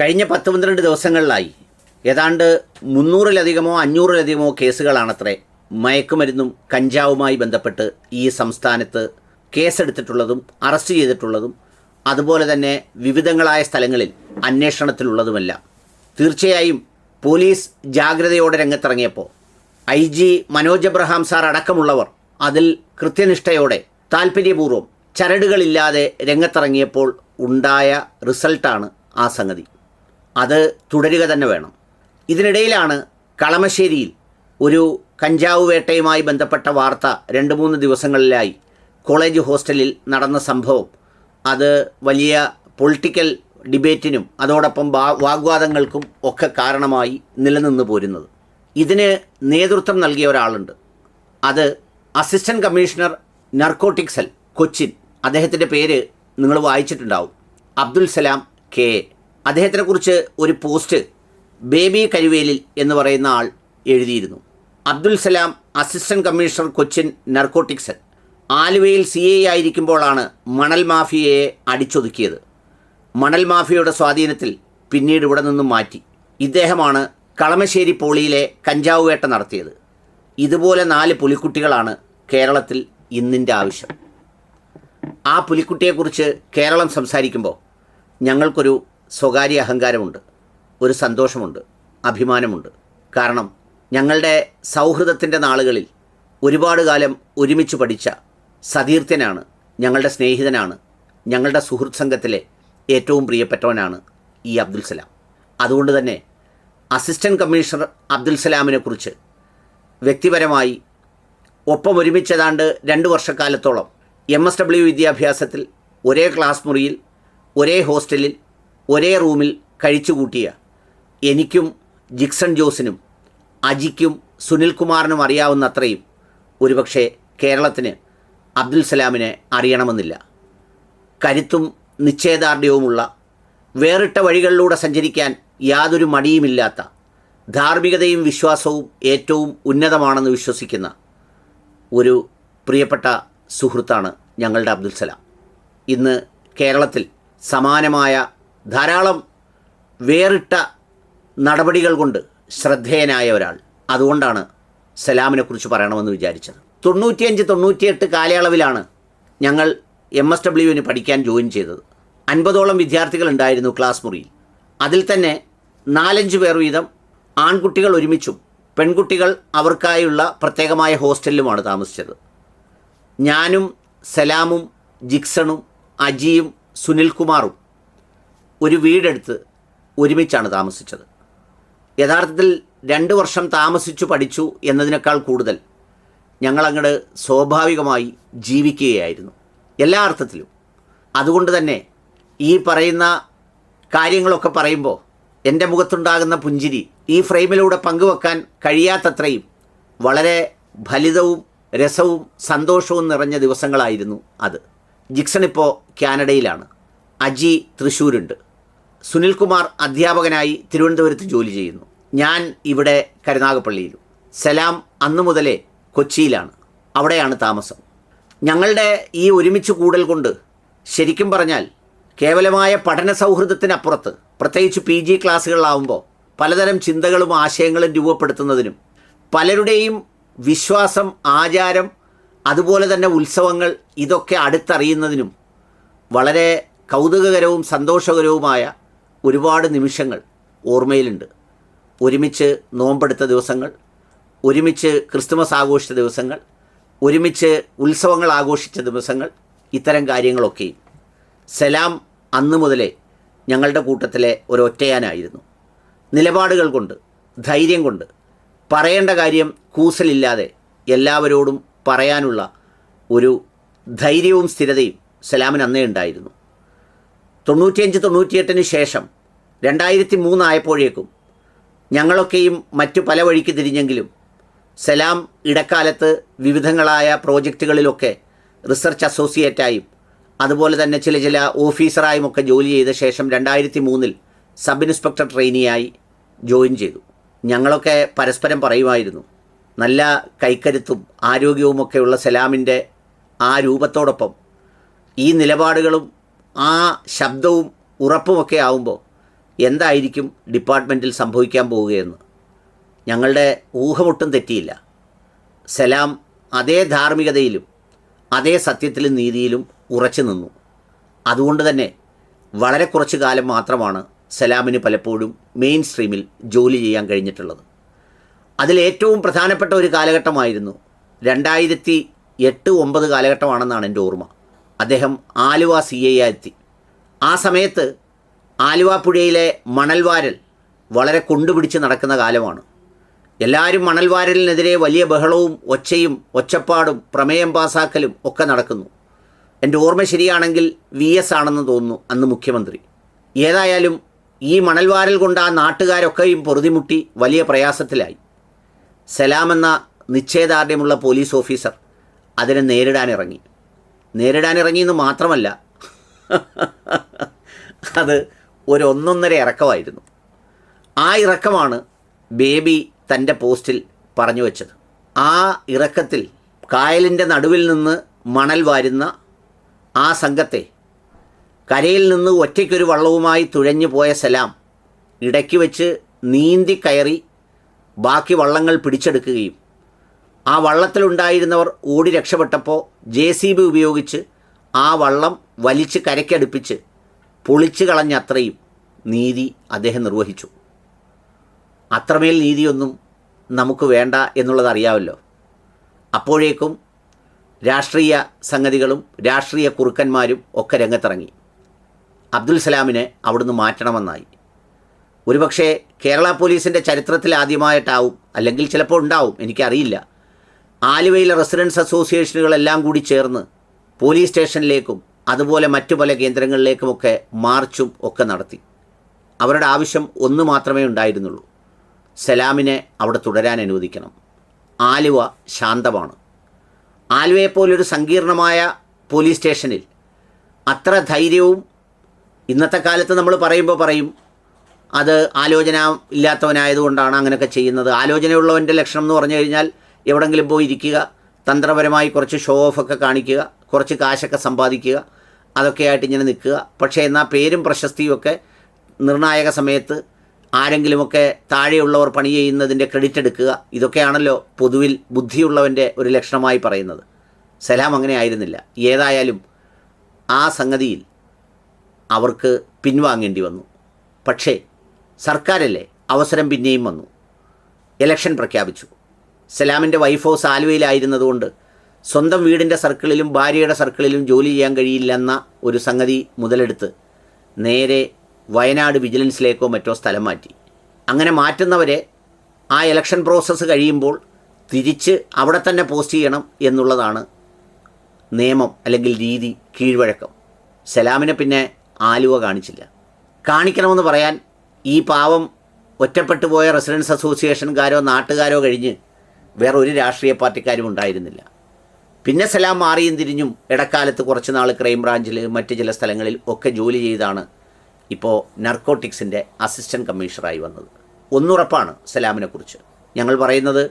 കഴിഞ്ഞ പത്ത് പന്ത്രണ്ട് ദിവസങ്ങളിലായി ഏതാണ്ട് മുന്നൂറിലധികമോ അഞ്ഞൂറിലധികമോ കേസുകളാണത്രേ മയക്കുമരുന്നും കഞ്ചാവുമായി ബന്ധപ്പെട്ട് ഈ സംസ്ഥാനത്ത് കേസെടുത്തിട്ടുള്ളതും അറസ്റ്റ് ചെയ്തിട്ടുള്ളതും അതുപോലെ തന്നെ വിവിധങ്ങളായ സ്ഥലങ്ങളിൽ അന്വേഷണത്തിലുള്ളതുമെല്ലാം. തീർച്ചയായും പോലീസ് ജാഗ്രതയോടെ രംഗത്തിറങ്ങിയപ്പോൾ I G Manoj Abraham sir അടക്കമുള്ളവർ അതിൽ കൃത്യനിഷ്ഠയോടെ താല്പര്യപൂർവം ചരടുകളില്ലാതെ രംഗത്തിറങ്ങിയപ്പോൾ ഉണ്ടായ റിസൾട്ടാണ് ആ സംഗതി. അത് തുടരുക തന്നെ വേണം. ഇതിനിടയിലാണ് കളമശ്ശേരിയിൽ ഒരു കഞ്ചാവ് വേട്ടയുമായി ബന്ധപ്പെട്ട വാർത്ത രണ്ട് മൂന്ന് ദിവസങ്ങളിലായി കോളേജ് ഹോസ്റ്റലിൽ നടന്ന സംഭവം. അത് വലിയ പൊളിറ്റിക്കൽ ഡിബേറ്റിനും അതോടൊപ്പം വാഗ്വാദങ്ങൾക്കും ഒക്കെ കാരണമായി നിലനിന്ന് പോരുന്നത്. ഇതിന് നേതൃത്വം നൽകിയ ഒരാളുണ്ട്. അത് assistant commissioner narcotic cell Cochin. അദ്ദേഹത്തിന്റെ പേര് നിങ്ങൾ വായിച്ചിട്ടുണ്ടാവും. അബ്ദുൽ സലാം കെ അദ്ദേഹത്തിനെക്കുറിച്ച് ഒരു പോസ്റ്റ് ബേബി കരുവേലിൽ എന്ന് പറയുന്ന ആൾ എഴുതിയിരുന്നു. Abdul Salam assistant commissioner Cochin narcotics cell ആലുവയിൽ സി ഐ ആയിരിക്കുമ്പോഴാണ് മണൽ മാഫിയയെ അടിച്ചൊതുക്കിയത്. മണൽ മാഫിയയുടെ സ്വാധീനത്തിൽ പിന്നീട് ഇവിടെ നിന്നും മാറ്റി. ഇദ്ദേഹമാണ് കളമശ്ശേരി പോളിയിലെ കഞ്ചാവ് വേട്ട നടത്തിയത്. ഇതുപോലെ നാല് പുലിക്കുട്ടികളാണ് കേരളത്തിൽ ഇന്നിന്റെ ആവശ്യം. ആ പുലിക്കുട്ടിയെക്കുറിച്ച് കേരളം സംസാരിക്കുമ്പോൾ ഞങ്ങൾക്കൊരു സ്വകാര്യ അഹങ്കാരമുണ്ട് ഒരു സന്തോഷമുണ്ട് അഭിമാനമുണ്ട്. കാരണം ഞങ്ങളുടെ സൗഹൃദത്തിന്റെ നാളുകളിൽ ഒരുപാട് കാലം ഒരുമിച്ച് പഠിച്ച സതീർത്ഥ്യനാണ് ഞങ്ങളുടെ സ്നേഹിതനാണ് ഞങ്ങളുടെ സുഹൃത് സംഘത്തിലെ ഏറ്റവും പ്രിയപ്പെട്ടവനാണ് ഈ അബ്ദുൽ സലാം. അതുകൊണ്ട് തന്നെ അസിസ്റ്റന്റ് കമ്മീഷണർ അബ്ദുൽ സലാമിനെക്കുറിച്ച് വ്യക്തിപരമായി ഒപ്പം ഒരുമിച്ചതാണ്ട് രണ്ട് വർഷക്കാലത്തോളം എം എസ് ഡബ്ല്യു വിദ്യാഭ്യാസത്തിൽ ഒരേ ക്ലാസ് മുറിയിൽ ഒരേ ഹോസ്റ്റലിൽ ഒരേ റൂമിൽ കഴിച്ചുകൂട്ടിയ എനിക്കും ജിക്സൺ ജോസിനും അജിക്കും സുനിൽകുമാറിനും അറിയാവുന്ന അത്രയും ഒരുപക്ഷെ കേരളത്തിന് അബ്ദുൽ സലാമിനെ അറിയണമെന്നില്ല. കരുത്തും നിശ്ചയദാർഢ്യവുമുള്ള വേറിട്ട വഴികളിലൂടെ സഞ്ചരിക്കാൻ യാതൊരു മടിയുമില്ലാത്ത ധാർമ്മികതയും വിശ്വാസവും ഏറ്റവും ഉന്നതമാണെന്ന് വിശ്വസിക്കുന്ന ഒരു പ്രിയപ്പെട്ട സുഹൃത്താണ് ഞങ്ങളുടെ അബ്ദുൽ സലാം. ഇന്ന് കേരളത്തിൽ സമാനമായ ധാരാളം വേറിട്ട നടപടികൾ കൊണ്ട് ശ്രദ്ധേയനായ ഒരാൾ. അതുകൊണ്ടാണ് സലാമിനെ കുറിച്ച് പറയണമെന്ന് വിചാരിച്ചത്. തൊണ്ണൂറ്റിയഞ്ച് തൊണ്ണൂറ്റിയെട്ട് കാലയളവിലാണ് ഞങ്ങൾ എം എസ് ഡബ്ല്യുവിന് പഠിക്കാൻ ജോയിൻ ചെയ്തത്. അൻപതോളം വിദ്യാർത്ഥികൾ ഉണ്ടായിരുന്നു ക്ലാസ് മുറിയിൽ. അതിൽ തന്നെ നാലഞ്ച് പേർ വീതം ആൺകുട്ടികൾ ഒരുമിച്ചും പെൺകുട്ടികൾ അവർക്കായുള്ള പ്രത്യേകമായ ഹോസ്റ്റലിലുമാണ് താമസിച്ചത്. ഞാനും സലാമും ജിക്സണും അജിയും സുനിൽകുമാറും ഒരു വീടെടുത്ത് ഒരുമിച്ചാണ് താമസിച്ചത്. യഥാർത്ഥത്തിൽ രണ്ട് വർഷം താമസിച്ചു പഠിച്ചു എന്നതിനേക്കാൾ കൂടുതൽ ഞങ്ങളങ്ങട് സ്വാഭാവികമായി ജീവിക്കുകയായിരുന്നു. എല്ലാ അർത്ഥത്തിലും. അതുകൊണ്ട് തന്നെ ഈ പറയുന്ന കാര്യങ്ങളൊക്കെ പറയുമ്പോൾ എന്റെ മുഖത്തുണ്ടാകുന്ന പുഞ്ചിരി ഈ ഫ്രെയിമിലൂടെ പങ്കുവെക്കാൻ കഴിയാത്തത്രയും വളരെ ഫലിതവും രസവും സന്തോഷവും നിറഞ്ഞ ദിവസങ്ങളായിരുന്നു അത്. ജിക്സൺ ഇപ്പോൾ കാനഡയിലാണ്. അജി തൃശ്ശൂരുണ്ട്. സുനിൽകുമാർ അധ്യാപകനായി തിരുവനന്തപുരത്ത് ജോലി ചെയ്യുന്നു. ഞാൻ ഇവിടെ കരുനാഗപ്പള്ളിയിലും. സലാം അന്നു മുതലേ കൊച്ചിയിലാണ്. അവിടെയാണ് താമസം. ഞങ്ങളുടെ ഈ ഒരുമിച്ച് കൂടൽ കൊണ്ട് ശരിക്കും പറഞ്ഞാൽ കേവലമായ പഠന സൗഹൃദത്തിനപ്പുറത്ത് പ്രത്യേകിച്ച് പി ജി ക്ലാസ്സുകളിലാവുമ്പോൾ പലതരം ചിന്തകളും ആശയങ്ങളും രൂപപ്പെടുത്തുന്നതിനും പലരുടെയും വിശ്വാസം ആചാരം അതുപോലെ തന്നെ ഉത്സവങ്ങൾ ഇതൊക്കെ അടുത്തറിയുന്നതിനും വളരെ കൗതുകകരവും സന്തോഷകരവുമായ ഒരുപാട് നിമിഷങ്ങൾ ഓർമ്മയിലുണ്ട്. ഒരുമിച്ച് നോമ്പെടുത്ത ദിവസങ്ങൾ ഒരുമിച്ച് ക്രിസ്തുമസ് ആഘോഷിച്ച ദിവസങ്ങൾ ഒരുമിച്ച് ഉത്സവങ്ങൾ ആഘോഷിച്ച ദിവസങ്ങൾ ഇത്തരം കാര്യങ്ങളൊക്കെയും. സലാം അന്നു മുതലേ ഞങ്ങളുടെ കൂട്ടത്തിലെ ഒരൊറ്റയാനായിരുന്നു. നിലപാടുകൾ കൊണ്ട് ധൈര്യം കൊണ്ട് പറയേണ്ട കാര്യം കൂസലില്ലാതെ എല്ലാവരോടും പറയാനുള്ള ഒരു ധൈര്യവും സ്ഥിരതയും സലാമിന് അന്നേ ഉണ്ടായിരുന്നു. തൊണ്ണൂറ്റിയഞ്ച് തൊണ്ണൂറ്റിയെട്ടിന് ശേഷം രണ്ടായിരത്തി മൂന്നായപ്പോഴേക്കും ഞങ്ങളൊക്കെയും മറ്റു പല വഴിക്ക് തിരിഞ്ഞെങ്കിലും സലാം ഇടക്കാലത്ത് വിവിധങ്ങളായ പ്രോജക്റ്റുകളിലൊക്കെ റിസർച്ച് അസോസിയേറ്റായും അതുപോലെ തന്നെ ചില ചില ഓഫീസറായും ഒക്കെ ജോലി ചെയ്ത ശേഷം രണ്ടായിരത്തി മൂന്നിൽ സബ് ഇൻസ്പെക്ടർ ട്രെയിനിയായി ജോയിൻ ചെയ്തു. ഞങ്ങളൊക്കെ പരസ്പരം പറയുമായിരുന്നു നല്ല കൈക്കരുത്തും ആരോഗ്യവുമൊക്കെയുള്ള സലാമിന്റെ ആ രൂപത്തോടൊപ്പം ഈ നിലപാടുകളും ആ ശബ്ദവും ഉറപ്പുമൊക്കെ ആവുമ്പോൾ എന്തായിരിക്കും ഡിപ്പാർട്ട്മെന്റിൽ സംഭവിക്കാൻ പോവുകയെന്ന്. ഞങ്ങളുടെ ഊഹമൊട്ടും തെറ്റിയില്ല. സലാം അതേ ധാർമ്മികതയിലും അതേ സത്യത്തിലും നീതിയിലും ഉറച്ചു നിന്നു. അതുകൊണ്ട് തന്നെ വളരെ കുറച്ച് കാലം മാത്രമാണ് സലാമിന് പലപ്പോഴും മെയിൻ സ്ട്രീമിൽ ജോലി ചെയ്യാൻ കഴിഞ്ഞിട്ടുള്ളത്. അതിലേറ്റവും പ്രധാനപ്പെട്ട ഒരു കാലഘട്ടമായിരുന്നു രണ്ടായിരത്തി എട്ട് ഒമ്പത് കാലഘട്ടമാണെന്നാണ് എന്റെ ഓർമ്മ. അദ്ദേഹം ആലുവ സി ഐ എത്തി. ആ സമയത്ത് ആലുവ പുഴയിലെ മണൽവാരൽ വളരെ കൊണ്ടുപിടിച്ച് നടക്കുന്ന കാലമാണ്. എല്ലാവരും മണൽവാരലിനെതിരെ വലിയ ബഹളവും ഒച്ചയും ഒച്ചപ്പാടും പ്രമേയം പാസാക്കലും ഒക്കെ നടക്കുന്നു. എന്റെ ഓർമ്മ ശരിയാണെങ്കിൽ വി എസ് ആണെന്ന് തോന്നുന്നു അന്ന് മുഖ്യമന്ത്രി. ഏതായാലും ഈ മണൽവാരൽ കൊണ്ട് ആ നാട്ടുകാരൊക്കെയും പൊറുതിമുട്ടി വലിയ പ്രയാസത്തിലായി. സലാമെന്ന നിശ്ചയദാർഢ്യമുള്ള പോലീസ് ഓഫീസർ അതിനെ നേരിടാനിറങ്ങി നേരിടാനിറങ്ങിയെന്ന് മാത്രമല്ല അത് ഒരു ഒന്നൊന്നര ഇറക്കമായിരുന്നു. ആ ഇറക്കമാണ് ബേബി തന്റെ പോസ്റ്റിൽ പറഞ്ഞു വെച്ചത്. ആ ഇറക്കത്തിൽ കായലിന്റെ നടുവിൽ നിന്ന് മണൽ വാരുന്ന ആ സംഘത്തെ കരയിൽ നിന്ന് ഒറ്റയ്ക്കൊരു വള്ളവുമായി തുഴഞ്ഞു പോയ സലാം ഇടയ്ക്ക് വെച്ച് നീന്തി കയറി ബാക്കി വള്ളങ്ങൾ പിടിച്ചെടുക്കുകയും ആ വള്ളത്തിലുണ്ടായിരുന്നവർ ഓടി രക്ഷപ്പെട്ടപ്പോൾ ജെ സി ബി ഉപയോഗിച്ച് ആ വള്ളം വലിച്ച് കരയ്ക്കടുപ്പിച്ച് പൊളിച്ചു കളഞ്ഞ അത്രയും നീതി അദ്ദേഹം നിർവഹിച്ചു. അത്രമേൽ നീതിയൊന്നും നമുക്ക് വേണ്ട എന്നുള്ളത് അറിയാമല്ലോ. അപ്പോഴേക്കും രാഷ്ട്രീയ സംഗതികളും രാഷ്ട്രീയ കുറുക്കന്മാരും ഒക്കെ രംഗത്തിറങ്ങി. അബ്ദുൽ സലാമിനെ അവിടുന്ന് മാറ്റണമെന്നായി. ഒരുപക്ഷേ കേരള പോലീസിന്റെ ചരിത്രത്തിൽ ആദ്യമായിട്ടാവും അല്ലെങ്കിൽ ചിലപ്പോൾ ഉണ്ടാവും എനിക്കറിയില്ല. ആലുവയിലെ റെസിഡൻസ് അസോസിയേഷനുകളെല്ലാം കൂടി ചേർന്ന് പോലീസ് സ്റ്റേഷനിലേക്കും അതുപോലെ മറ്റു പല കേന്ദ്രങ്ങളിലേക്കുമൊക്കെ മാർച്ചും ഒക്കെ നടത്തി. അവരുടെ ആവശ്യം ഒന്ന് മാത്രമേ ഉണ്ടായിരുന്നുള്ളൂ. സലാമിനെ അവിടെ തുടരാൻ അനുവദിക്കണം. ആലുവ ശാന്തമാണ്. ആലുവയെപ്പോലൊരു സങ്കീർണമായ പോലീസ് സ്റ്റേഷനിൽ അത്ര ധൈര്യവും ഇന്നത്തെ കാലത്ത് നമ്മൾ പറയുമ്പോൾ പറയും അത് ആലോചന ഇല്ലാത്തവനായതുകൊണ്ടാണ് അങ്ങനെയൊക്കെ ചെയ്യുന്നത്. ആലോചനയുള്ളവന്റെ ലക്ഷണം എന്ന് പറഞ്ഞു കഴിഞ്ഞാൽ എവിടെങ്കിലും പോയി ഇരിക്കുക തന്ത്രപരമായി കുറച്ച് ഷോ ഓഫൊക്കെ കാണിക്കുക കുറച്ച് കാശൊക്കെ സമ്പാദിക്കുക അതൊക്കെയായിട്ട് ഇങ്ങനെ നിൽക്കുക. പക്ഷേ എന്നാൽ പേരും പ്രശസ്തിയും ഒക്കെ നിർണായക സമയത്ത് ആരെങ്കിലുമൊക്കെ താഴെയുള്ളവർ പണി ചെയ്യുന്നതിന്റെ ക്രെഡിറ്റ് എടുക്കുക ഇതൊക്കെയാണല്ലോ പൊതുവിൽ ബുദ്ധിയുള്ളവന്റെ ഒരു ലക്ഷണമായി പറയുന്നത്. സലാം അങ്ങനെ ആയിരുന്നില്ല. ഏതായാലും ആ സംഗതിയിൽ അവർക്ക് പിൻവാങ്ങേണ്ടി വന്നു. പക്ഷേ സർക്കാരല്ലേ അവസരം പിന്നെയും വന്നു. എലക്ഷൻ പ്രഖ്യാപിച്ചു. സലാമിന്റെ വൈഫോ സാലുവയിലായിരുന്നതുകൊണ്ട് സ്വന്തം വീടിന്റെ സർക്കിളിലും ഭാര്യയുടെ സർക്കിളിലും ജോലി ചെയ്യാൻ കഴിയില്ലെന്ന ഒരു സംഗതി മുതലെടുത്ത് നേരെ വയനാട് വിജിലൻസിലേക്കോ മറ്റോ സ്ഥലം മാറ്റി. അങ്ങനെ മാറ്റുന്നവരെ ആ ഇലക്ഷൻ പ്രോസസ്സ് കഴിയുമ്പോൾ തിരിച്ച് അവിടെ തന്നെ പോസ്റ്റ് ചെയ്യണം എന്നുള്ളതാണ് നിയമം അല്ലെങ്കിൽ രീതി കീഴ്വഴക്കം. സലാമിനെ പിന്നെ ആലുവ കാണിച്ചില്ല. കാണിക്കണമെന്ന് പറയാൻ ഈ പാവം ഒറ്റപ്പെട്ടു പോയ റെസിഡൻസ് അസോസിയേഷൻകാരോ നാട്ടുകാരോ കഴിഞ്ഞ് വേറെ ഒരു രാഷ്ട്രീയ പാർട്ടിക്കാരും ഉണ്ടായിരുന്നില്ല. പിന്നെ സലാം മാറിയും തിരിഞ്ഞും ഇടക്കാലത്ത് കുറച്ച് നാൾ ക്രൈംബ്രാഞ്ചിൽ മറ്റ് ചില സ്ഥലങ്ങളിൽ ഒക്കെ ജോലി ചെയ്താണ് ഇപ്പോൾ നർക്കോട്ടിക്സിന്റെ അസിസ്റ്റന്റ് കമ്മീഷണറായി വന്നത്. ഒന്നുറപ്പാണ് സലാമിനെക്കുറിച്ച് ഞങ്ങൾ പറയുന്നത്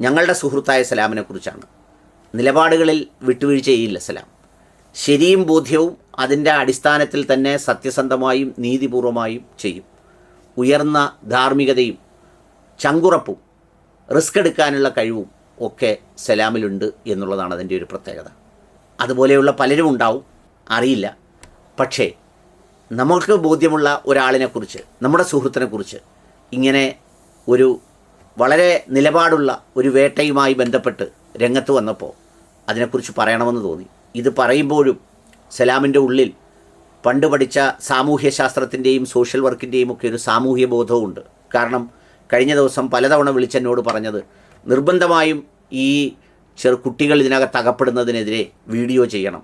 ഞങ്ങളുടെ സുഹൃത്തായ സലാമിനെക്കുറിച്ചാണ് നിലപാടുകളിൽ വിട്ടുവീഴ്ചയില്ല സലാം. ശരിയും ബോധ്യവും അതിന്റെ അടിസ്ഥാനത്തിൽ തന്നെ സത്യസന്ധമായും നീതിപൂർവമായും ചെയ്യും. ഉയർന്ന ധാർമ്മികതയും ചങ്കുറപ്പും റിസ്ക് എടുക്കാനുള്ള കഴിവും ഒക്കെ സലാമിലുണ്ട് എന്നുള്ളതാണ് അതിന്റെ ഒരു പ്രത്യേകത. അതുപോലെയുള്ള പലരും ഉണ്ടാവും അറിയില്ല. പക്ഷേ നമുക്ക് ബോധ്യമുള്ള ഒരാളിനെക്കുറിച്ച് നമ്മുടെ സുഹൃത്തിനെക്കുറിച്ച് ഇങ്ങനെ ഒരു വളരെ നിലപാടുള്ള ഒരു വേട്ടയുമായി ബന്ധപ്പെട്ട് രംഗത്ത് വന്നപ്പോൾ അതിനെക്കുറിച്ച് പറയണമെന്ന് തോന്നി. ഇത് പറയുമ്പോഴും സലാമിന്റെ ഉള്ളിൽ പണ്ട് പഠിച്ച സാമൂഹ്യശാസ്ത്രത്തിന്റെയും സോഷ്യൽ വർക്കിന്റെയും ഒക്കെ ഒരു സാമൂഹ്യ ബോധവുമുണ്ട് കാരണം കഴിഞ്ഞ ദിവസം പലതവണ വിളിച്ചെന്നോട് പറഞ്ഞത് നിർബന്ധമായും ഈ ചെറു കുട്ടികൾ ഇതിനകത്ത് അകപ്പെടുന്നതിനെതിരെ വീഡിയോ ചെയ്യണം.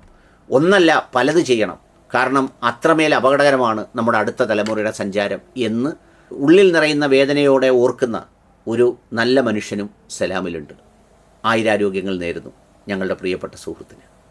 ഒന്നല്ല പലത് ചെയ്യണം. കാരണം അത്രമേൽ അപകടകരമാണ് നമ്മുടെ അടുത്ത തലമുറയുടെ സഞ്ചാരം എന്ന് ഉള്ളിൽ നിറയുന്ന വേദനയോടെ ഓർക്കുന്ന ഒരു നല്ല മനുഷ്യനും സലാമിലുണ്ട്. ആയിരാരോഗ്യങ്ങൾ നേരുന്നു. ഞങ്ങളുടെ പ്രിയപ്പെട്ട സുഹൃത്തിന്.